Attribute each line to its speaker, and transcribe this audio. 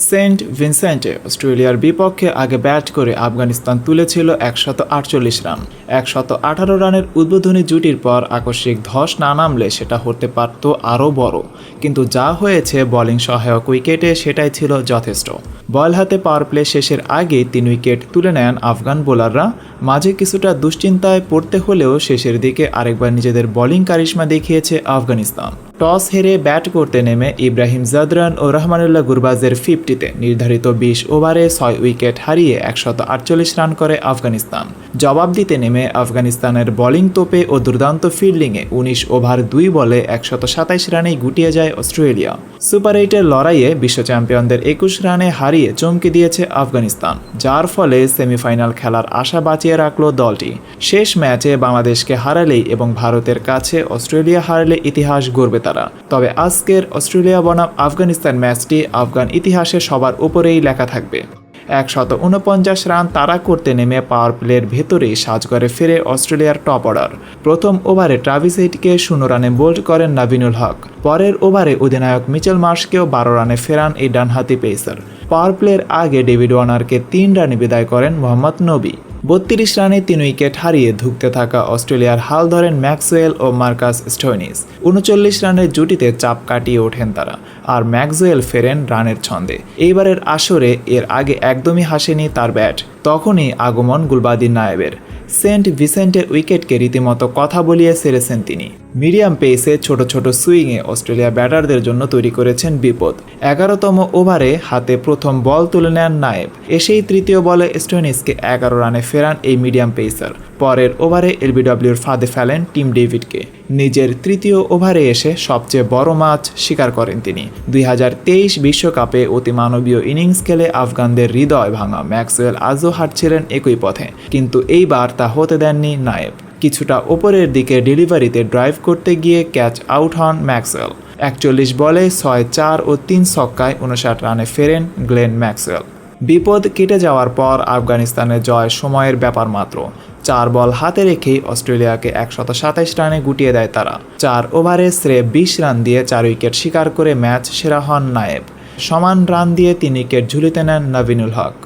Speaker 1: Saint ভিনসেন্টে অস্ট্রেলিয়ার বিপক্ষে আগে ব্যাট করে আফগানিস্তান তুলেছিল একশত আটচল্লিশ রান। একশত আঠারো রানের উদ্বোধনী জুটির পর আকস্মিক ধস না নামলে সেটা হতে পারত আরও বড়। কিন্তু যা হয়েছে বোলিং সহায়ক উইকেটে সেটাই ছিল যথেষ্ট। বল হাতে পাওয়ার প্লে শেষের আগে তিন উইকেট তুলে নেন আফগান বোলাররা। মাঝে কিছুটা দুশ্চিন্তায় পড়তে হলেও শেষের দিকে আরেকবার নিজেদের বোলিং কারিশমা দেখিয়েছে আফগানিস্তান। টস হেরে ব্যাট করতে নেমে ইব্রাহিম জাদরান ও রহমানুল্লাহ গুরবাজের ফিফটিতে। নির্ধারিত বিশ ওভারে ছয় উইকেট হারিয়ে একশত আটচল্লিশ রান করে আফগানিস্তান। জবাব দিতে নেমে আফগানিস্তানের বোলিং তোপে ও দুর্দান্ত ফিল্ডিংয়ে উনিশ ওভার দুই বলে একশত সাতাইশ রানেই গুটিয়ে যায় অস্ট্রেলিয়া। সুপার এইটের লড়াইয়ে বিশ্ব চ্যাম্পিয়নদের একুশ রানে হারিয়ে চমকে দিয়েছে আফগানিস্তান, যার ফলে সেমিফাইনাল খেলার আশা বাঁচিয়ে রাখল দলটি। শেষ ম্যাচে বাংলাদেশকে হারালেই এবং ভারতের কাছে অস্ট্রেলিয়া হারালে ইতিহাস গড়বে তারা। তবে আজকের অস্ট্রেলিয়া বনাম আফগানিস্তান ম্যাচটি আফগান ইতিহাসে সবার উপরেই লেখা থাকবে। একশত উনপঞ্চাশ রান তাড়া করতে নেমে পাওয়ার প্লের ভেতরেই সাজঘরে ফেরে অস্ট্রেলিয়ার টপ অর্ডার। প্রথম ওভারে ট্রাভিস হেইটকে শূন্য রানে বোল্ড করেন নাবিনুল হক। পরের ওভারে অধিনায়ক মিচেল মার্শকেও বারো রানে ফেরান এই ডানহাতি পেসার। পাওয়ার প্লের আগে ডেভিড ওয়ার্নারকে তিন রানে বিদায় করেন মোহাম্মদ নবী। বত্রিশ রানে তিন উইকেট হারিয়ে ধুঁকতে থাকা অস্ট্রেলিয়ার হাল ধরেন ম্যাক্সওয়েল ও মার্কাস স্টোনিস উনচল্লিশ রানের জুটিতে চাপ কাটিয়ে ওঠেন তারা, আর ম্যাক্সওয়েল ফেরেন রানের ছন্দে। এইবারের আসরে এর আগে একদমই হাসেনি তার ব্যাট, তখনই আগমন গুলবাদি নায়েবের। সেন্ট ভিসেন্টের উইকেটকে রীতিমতো কথা বলিয়ে সেরেছেন তিনি। মিডিয়াম পেসে ছোট ছোট সুইংয়ে অস্ট্রেলিয়া ব্যাটারদের জন্য তৈরি করেছেন বিপদ। এগারোতম ওভারে হাতে প্রথম বল তুলে নেন নায়েব। এসেই তৃতীয় বলে স্টোনিসকে এগারো রানে ফেরান এই মিডিয়াম পেসার পরের ওভারে এলবিডব্লিউর ফাঁদে ফেলেন টিম ডেভিডকে। নিজের তৃতীয় ওভারে এসে সবচেয়ে বড় মাছ শিকার করেন তিনি। দুই বিশ্বকাপে অতিমানবীয় ইনিংস খেলে আফগানদের হৃদয় ভাঙা ম্যাক্সওয়েল আজও হাঁটছিলেন একই পথে, কিন্তু এইবার তা হতে দেননি নায়েব। কিছুটা ওপরের দিকে ডেলিভারিতে ড্রাইভ করতে গিয়ে ক্যাচ আউট হন ম্যাক্সওয়েল। একচল্লিশ বলে ছয়, চার ও তিন ছক্কায় উনষাট রানে ফেরেন গ্লেন ম্যাক্সওয়েল। বিপদ কেটে যাওয়ার পর আফগানিস্তানের জয় সময়ের ব্যাপার মাত্র। চার বল হাতে রেখেই অস্ট্রেলিয়াকে একশত সাতাইশ রানে গুটিয়ে দেয় তারা। চার ওভারে স্রে বিশ রান দিয়ে চার উইকেট শিকার করে ম্যাচ সেরা হন নায়েব। সমান রান দিয়ে তিন উইকেট ঝুলিতে নেন নবিনুল হক।